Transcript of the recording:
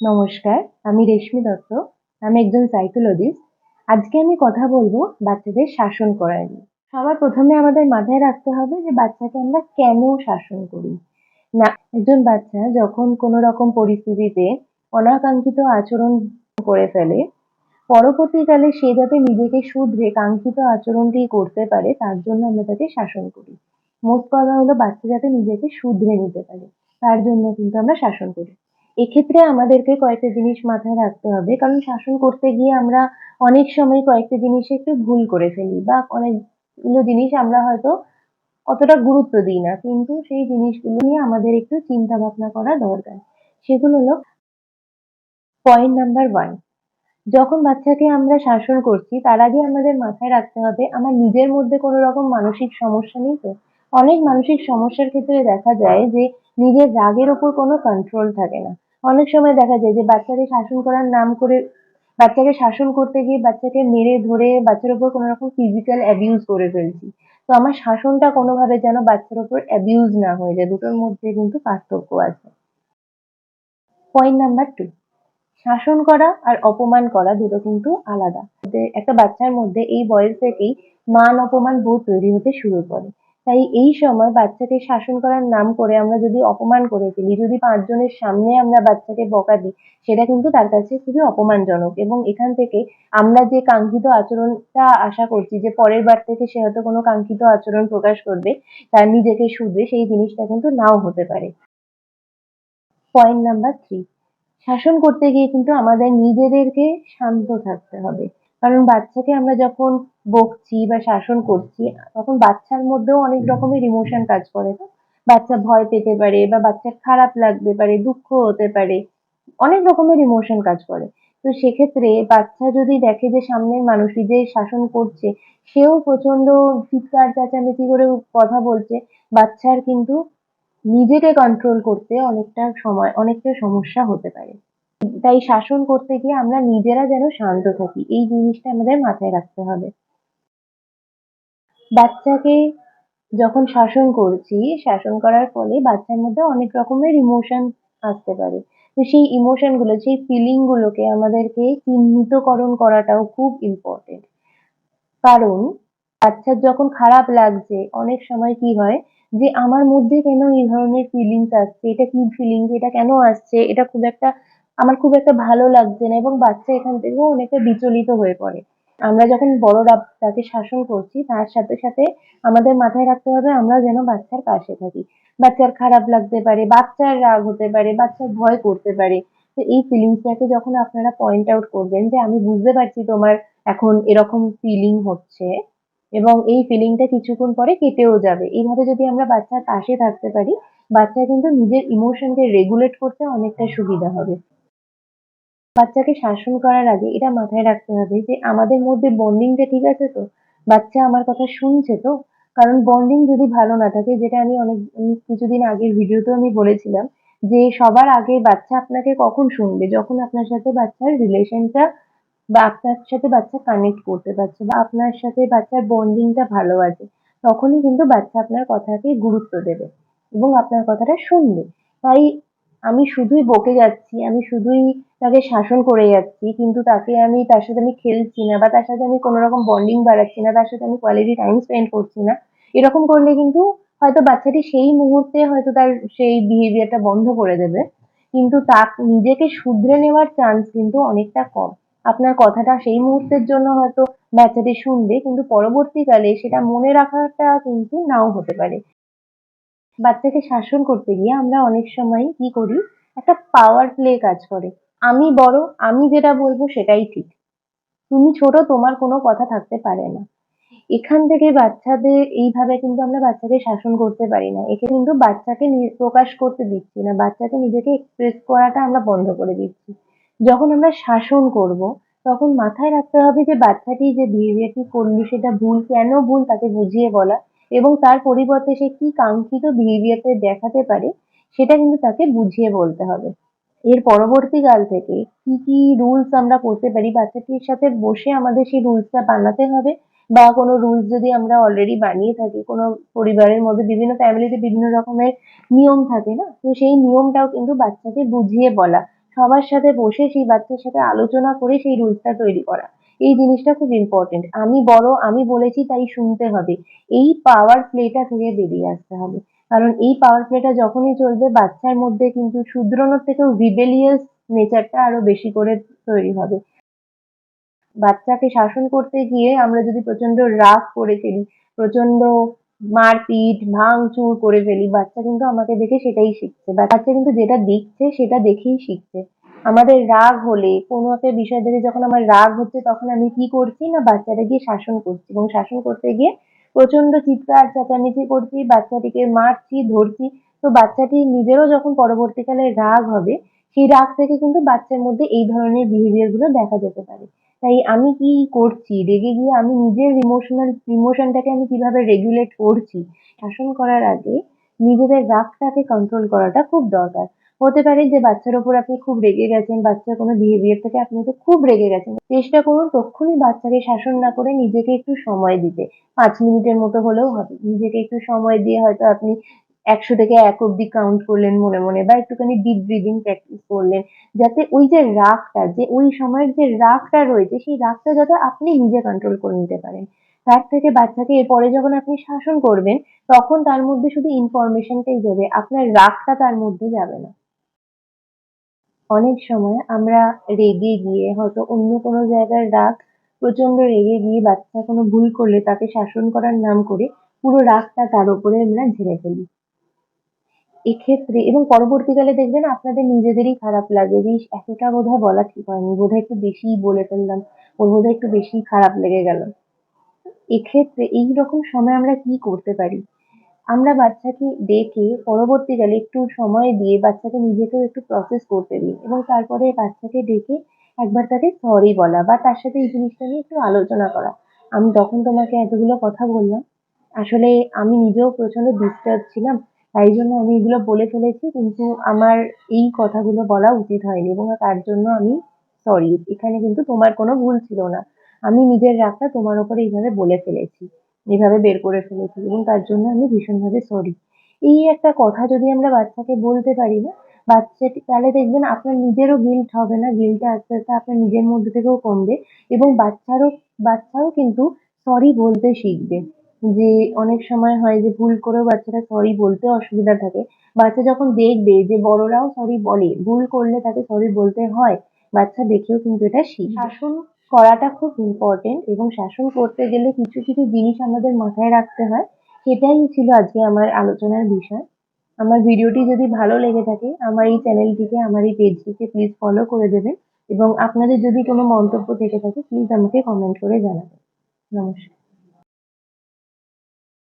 নমস্কার, আমি রেশমি দত্ত, আমি একজন সাইকোলজিস্ট আজকে আমি কথা বলব বাচ্চাদের শাসন করা নিয়ে। সবার প্রথমে আমাদের মাথায় রাখতে হবে যে বাচ্চাকে আমরা কেন শাসন করি? না, একজন বাচ্চা যখন কোনো রকম পরিস্থিতিতে অনাকাঙ্ক্ষিত আচরণ করে ফেলে, পরবর্তীকালে সে যাতে নিজেকে শুধরে কাঙ্ক্ষিত আচরণটি করতে পারে, তার জন্য আমরা তাকে শাসন করি। মোট কথা হলো বাচ্চা যাতে নিজেকে শুধরে নিতে পারে, তার জন্য কিন্তু আমরা শাসন করি। এক্ষেত্রে আমাদেরকে কয়েকটা জিনিস মাথায় রাখতে হবে। কারণ শাসন করতে গিয়ে আমরা অনেক সময় কয়েকটা জিনিসে একটু ভুল করে ফেলি বা অনেকগুলো জিনিস আমরা হয়তো অতটা গুরুত্ব দিই না। কিন্তু সেই জিনিসগুলো নিয়ে আমাদের একটু চিন্তা ভাবনা করা দরকার। সেগুলো হলো পয়েন্ট নাম্বার ওয়ান যখন বাচ্চাকে আমরা শাসন করছি, তার আগে আমাদের মাথায় রাখতে হবে, আমার নিজের মধ্যে কোনো রকম মানসিক সমস্যা নেই তো? অনেক মানসিক সমস্যার ক্ষেত্রে দেখা যায় যে নিজের রাগের ওপর কোনো কন্ট্রোল থাকে না। অনেক সময় দেখা যায় যে বাচ্চাকে শাসন করার নাম করে বাচ্চাকে শাসন করতে গিয়ে বাচ্চাকে মেরে ধরে বাচ্চার উপর কোনো রকম ফিজিক্যাল অ্যাবিউজ করে ফেলছি। তো আমার শাসনটা কোনোভাবে যেন বাচ্চার উপর অ্যাবিউজ না হয়ে যায়, দুটোর মধ্যে কিন্তু পার্থক্য আছে। পয়েন্ট নাম্বার টু শাসন করা আর অপমান করা দুটো কিন্তু আলাদা। একটা বাচ্চার মধ্যে এই বয়স থেকেই মান অপমান বোধ তৈরি হতে শুরু করে। তাই এই সময় বাচ্চাকে শাসন করার নাম করে আমরা যদি অপমান করে ফেলি, যদি পাঁচজনের সামনে আমরা বাচ্চাকে বকা দিই, সেটা কিন্তু তার কাছে খুবই অপমানজনক। এবং এখান থেকে আমরা যে কাঙ্ক্ষিত আচরণটা আশা করছি যে পরের বার থেকে সে হয়তো কোনো কাঙ্ক্ষিত আচরণ প্রকাশ করবে, তার নিজেকে শুধরে সেই জিনিসটা কিন্তু নাও হতে পারে। পয়েন্ট নাম্বার থ্রি শাসন করতে গিয়ে কিন্তু আমাদের নিজেদেরকে শান্ত থাকতে হবে। কারণ বাচ্চাকে আমরা যখন বকছি বা শাসন করছি তখন বাচ্চার মধ্যেও অনেক রকমের ইমোশন কাজ করে তো বাচ্চা ভয় পেতে পারে বা বাচ্চার খারাপ লাগতে পারে দুঃখ হতে পারে অনেক রকমের ইমোশন কাজ করে। তো সেক্ষেত্রে বাচ্চা যদি দেখে যে সামনের মানুষটি যে শাসন করছে সেও প্রচণ্ড চিৎকার চেঁচামেচি করে কথা বলছে বাচ্চার কিন্তু নিজেকে কন্ট্রোল করতে অনেকটা সময় অনেকটা সমস্যা হতে পারে। তাই শাসন করতে গিয়ে আমরা নিজেরা যেন শান্ত থাকি। এই জিনিসটা আমাদের মাথায় রাখতে হবে। বাচ্চাকে যখন শাসন করছি, শাসন করার ফলে বাচ্চার মধ্যে অনেক রকমের ইমোশন আসতে পারে। তো সেই ইমোশনগুলো, সেই ফিলিং গুলোকে আমাদেরকে চিহ্নিতকরণ করাটাও খুব ইম্পর্টেন্ট কারণ বাচ্চার যখন খারাপ লাগছে, অনেক সময় কি হয় যে আমার মধ্যে কেন এই ধরনের ফিলিংস আসছে? এটা কি ফিলিংস এটা কেন আসছে? এটা খুব একটা আমার খুব একটা ভালো লাগছে না এবং বাচ্চা এখান থেকেও অনেকটা বিচলিত হয়ে পড়ে। আমরা যখন বড়রা তাকে শাসন করছি, তার সাথে সাথে আমাদের মাথায় রাখতে হবে আমরা যেন বাচ্চার পাশে থাকি। বাচ্চার খারাপ লাগতে পারে, বাচ্চার রাগ হতে পারে, বাচ্চার ভয় করতে পারে। তো এই ফিলিংসটাকে যখন আপনারা পয়েন্ট আউট করবেন যে আমি বুঝতে পারছি তোমার এখন এরকম ফিলিং হচ্ছে এবং এই ফিলিংটা কিছুক্ষণ পরে কেটেও যাবে। এইভাবে যদি আমরা বাচ্চার পাশে থাকতে পারি, বাচ্চা কিন্তু নিজের ইমোশনকে রেগুলেট করতে অনেকটা সুবিধা হবে। বাচ্চাকে শাসন করার আগে এটা মাথায় রাখতে হবে যে আমাদের মধ্যে বন্ডিংটা ঠিক আছে তো? বাচ্চা আমার কথা শুনছে তো? কারণ বন্ডিং যদি ভালো না থাকে, যেটা আমি অনেক কিছুদিন আগের ভিডিওতেও আমি বলেছিলাম, যে সবার আগে বাচ্চা আপনাকে কখন শুনবে? যখন আপনার সাথে বাচ্চার রিলেশনটা বা আপনার সাথে বাচ্চা কানেক্ট করতে পারছে বা আপনার সাথে বাচ্চার বন্ডিংটা ভালো আছে, তখনই কিন্তু বাচ্চা আপনার কথাকে গুরুত্ব দেবে এবং আপনার কথাটা শুনবে। তাই আমি শুধুই বকে যাচ্ছি, আমি শুধুই তাকে শাসন করে যাচ্ছি, কিন্তু তাকে আমি, তার সাথে আমি খেলছি না বা তার সাথে আমি কোনো রকম বন্ডিং বাড়াচ্ছি না, তার সাথে আমি কোয়ালিটি টাইম স্পেন্ড করছি না। এরকম করলে কিন্তু হয়তো বাচ্চাটি সেই মুহূর্তে হয়তো তার সেই বিহেভিয়ারটা বন্ধ করে দেবে, কিন্তু তার নিজেকে শুধরে নেওয়ার চান্স কিন্তু অনেকটা কম। আপনার কথাটা সেই মুহূর্তের জন্য হয়তো বাচ্চাটি শুনবে, কিন্তু পরবর্তীকালে সেটা মনে রাখাটা কিন্তু নাও হতে পারে। বাচ্চাকে শাসন করতে গিয়ে আমরা অনেক সময় কি করি? একটা পাওয়ার প্লে কাজ করে। আমি বড়, আমি যেটা বলব সেটাই ঠিক। তুমি ছোট, তোমার কোনো কথা থাকতে পারে না। এখান থেকে বাচ্চাদের, এইভাবে কিন্তু আমরা বাচ্চাকে শাসন করতে পারি না। একে কিন্তু বাচ্চাকে প্রকাশ করতে দিচ্ছি না। বাচ্চাকে নিজেকে এক্সপ্রেস করাটা আমরা বন্ধ করে দিচ্ছি। যখন আমরা শাসন করব, তখন মাথায় রাখতে হবে যে বাচ্চাটি যে বিহেভিয়ারটি করল, সেটা ভুল, কেন ভুল তাকে বুঝিয়ে বলা এবং তার পরিবর্তে সে কি কাঙ্ক্ষিত বিহেভিয়ারটা দেখাতে পারে, সেটা কিন্তু তাকে বুঝিয়ে বলতে হবে এর পরবর্তীকাল থেকে কি কি রুলস আমরা করতে পারি, বাচ্চাটির সাথে বসে আমাদের সেই রুলসটা বানাতে হবে, বা কোনো রুলস যদি আমরা অলরেডি বানিয়ে থাকি, কোনো পরিবারের মধ্যে বিভিন্ন ফ্যামিলিতে বিভিন্ন রকমের নিয়ম থাকে না, তো সেই নিয়মটাও কিন্তু বাচ্চাকে বুঝিয়ে বলা, সবার সাথে বসে সেই বাচ্চার সাথে আলোচনা করে সেই রুলসটা তৈরি করা। এই জিনিসটা খুব ইম্পোর্টেন্ট। আমি বড়, আমি বলেছি তাই শুনতে হবে। এই পাওয়ার প্লেটা থেকে বেরিয়ে আসতে হবে। কারণ এই পাওয়ার প্লেটা যখনই চলবে বাচ্চার মধ্যে কিন্তু শুধরানোর থেকেও রিবেলিয়াস নেচারটা আরও বেশি করে তৈরি হবে। বাচ্চাকে শাসন করতে গিয়ে আমরা যদি প্রচণ্ড রাগ করে ফেলি, প্রচণ্ড মারপিট, ভাঙচুর করে ফেলি, বাচ্চা কিন্তু আমাকে দেখে সেটাই শিখছে। বাচ্চা কিন্তু যেটা দেখছে সেটা দেখেই শিখছে। আমাদের রাগ হলে কোনো একটা বিষয় দেখে যখন আমার রাগ হচ্ছে তখন আমি কি করছি না বাচ্চাটা গিয়ে শাসন করছি এবং শাসন করতে গিয়ে প্রচণ্ড চিৎকার চেঁচামেচি করছি, বাচ্চাটিকে মারছি, ধরছি। তো বাচ্চাটি নিজেরও যখন পরবর্তীকালে রাগ হবে, সেই রাগ থেকে কিন্তু বাচ্চার মধ্যে এই ধরনের বিহেভিয়ারগুলো দেখা যেতে পারে। তাই আমি কি করছি, রেগে গিয়ে আমি নিজের ইমোশনাল ইমোশনটাকে আমি কীভাবে রেগুলেট করছি, শাসন করার আগে নিজেদের রাগটাকে কন্ট্রোল করাটা খুব দরকার। হতে পারে যে বাচ্চার ওপর আপনি খুব রেগে গেছেন, বাচ্চার কোনো বিহেভিয়ার থেকে আপনি তো খুব রেগে গেছেন। চেষ্টা করুন তক্ষুনি বাচ্চাকে শাসন না করে নিজেকে একটু সময় দিতে। পাঁচ মিনিটের মতো হলেও হবে। নিজেকে একটু সময় দিয়ে হয়তো আপনি ১০০ থেকে এক অব্দি কাউন্ট করলেন মনে, মনে বা একটুখানি ডিপ ব্রিদিং প্র্যাকটিস করলেন। যাতে ওই যে রাগটা যে ওই সময়ের যে রাগটা রয়েছে সেই রাগটা যাতে আপনি নিজে কন্ট্রোল করে নিতে পারেন। তার থেকে বাচ্চাকে এরপরে যখন আপনি শাসন করবেন তখন তার মধ্যে শুধু ইনফরমেশনটাই যাবে। আপনার রাগটা তার মধ্যে যাবে না। অনেক সময় আমরা রেগে গিয়ে হয়তো অন্য কোনো জায়গার রাগ প্রচণ্ড রেগে গিয়ে বাচ্চা কোনো ভুল করলে তাকে শাসন করার নাম করে পুরো রাগটা তার উপরে আমরা ঝেড়ে ফেলি। এক্ষেত্রে এবং পরবর্তীকালে দেখবেন আপনাদের নিজেদেরই খারাপ লাগে যে এতটা বোধহয় বলা ঠিক হয়নি। বোধহয় একটু বেশিই বলে ফেললাম। ওর বোধহয় একটু বেশিই খারাপ লেগে গেল। এক্ষেত্রে এইরকম সময় আমরা কি করতে পারি? আমরা বাচ্চাকে ডেকে পরবর্তীকালে একটু সময় দিয়ে বাচ্চাকে নিজেকেও একটু প্রসেস করতে দিই এবং তারপরে বাচ্চাকে ডেকে একবার তাকে সরি বলা বা তার সাথে এই জিনিসটা নিয়ে একটু আলোচনা করা। আমি তখন তোমাকে এতগুলো কথা বললাম। আসলে আমি নিজেও প্রচণ্ড ডিস্টার্ব ছিলাম। তাই জন্য আমি এগুলো বলে ফেলেছি, কিন্তু আমার এই কথাগুলো বলা উচিত হয়নি এবং তার জন্য আমি সরি। এখানে কিন্তু তোমার কোনো ভুল ছিল না। আমি নিজের রাগটা তোমার ওপরে এইভাবে বলে ফেলেছি। এভাবে বের করে ফেলেছি এবং তার জন্য আমি ভীষণভাবে সরি। এই একটা কথা যদি আমরা বাচ্চাকে বলতে পারি না, বাচ্চাটি তাহলে দেখবেন আপনার নিজেরও গিল্ট হবে না। গিল্টটা আস্তে, আস্তে আপনার নিজের মধ্যে থেকেও কমবে এবং বাচ্চারও বাচ্চাও কিন্তু সরি বলতে শিখবে। যে অনেক সময় হয় যে ভুল করেও বাচ্চারা সরি বলতে অসুবিধা থাকে। বাচ্চা যখন দেখবে যে বড়রাও সরি বলে, ভুল করলে তাকে সরি বলতে হয়, বাচ্চা দেখেও কিন্তু এটা শিখবে। শাসন করাটা খুব ইম্পর্টেন্ট এবং শাসন করতে গেলে কিছু, কিছু জিনিস আমাদের মাথায় রাখতে হয়। সেটাই ছিল আজকে আমার আলোচনার বিষয়। আমার ভিডিওটি যদি ভালো লেগে থাকে আমার এই চ্যানেলটিকে, আমার এই পেজটিকে প্লিজ ফলো করে দেবেন এবং আপনাদের যদি কোনো মন্তব্য থেকে থাকে প্লিজ আমাকে কমেন্ট করে জানাবেন। নমস্কার।